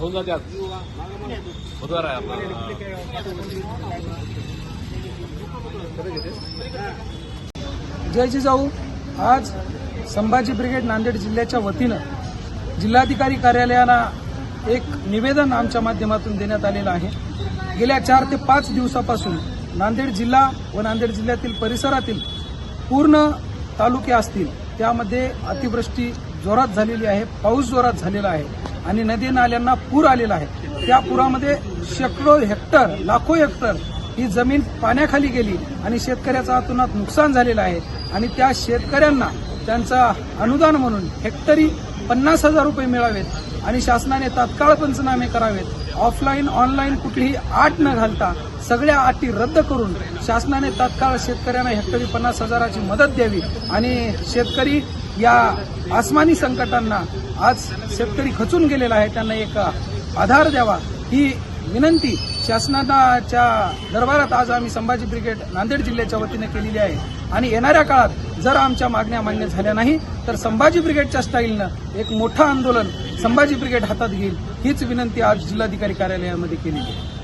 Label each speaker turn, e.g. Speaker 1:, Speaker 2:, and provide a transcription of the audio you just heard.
Speaker 1: होऊन जाते आज बुधवार आहे आपला
Speaker 2: जय जिजाऊ आज संभाजी ब्रिगेड नांदेड जिल्ह्याच्या वतीनं जिल्हाधिकारी कार्यालयाला एक निवेदन आमच्या माध्यमातून देण्यात आलेलं आहे. गेल्या चार ते पाच दिवसापासून नांदेड जिल्हा व नांदेड जिल्ह्यातील परिसरातील पूर्ण तालुके असतील त्यामध्ये अतिवृष्टी जोरात झालेली आहे पाऊस जोरात झालेला आहे. आणि नदी नाल्यांना पूर आलेला आहे. त्या पुरामध्ये शेकडो हेक्टर लाखो हेक्टर ही जमीन पाण्याखाली गेली आणि शेतकऱ्याचं अतुनात नुकसान झालेलं आहे. आणि त्या शेतकऱ्यांना त्यांचा अनुदान म्हणून हेक्टरी पन्नास हजार रुपये मिळावेत. आणि शासनाने तात्काळ पंचनामे करावेत. ऑफलाईन ऑनलाईन कुठलीही आट न घालता सगळ्या अटी रद्द करून शासनाने तात्काळ शेतकऱ्यांना हेक्टरी पन्नास हजाराची मदत द्यावी आणि शेतकरी या आसमानी संकटांना आज शेतकरी खचून गेलेला आहे. त्यांना एक आधार द्यावा. ही विनंती शासनाच्या दरबारात आज आम्ही संभाजी ब्रिगेड नांदेड जिल्ह्याच्या वतीने केलेली आहे. आणि येणाऱ्या काळात जर आमच्या मागण्या मान्य झाल्या नाही तर संभाजी ब्रिगेडच्या स्टाईलनं एक मोठं आंदोलन संभाजी ब्रिगेड हातात घेईल हीच विनंती आज जिल्हाधिकारी कार्यालयामध्ये केलेली आहे.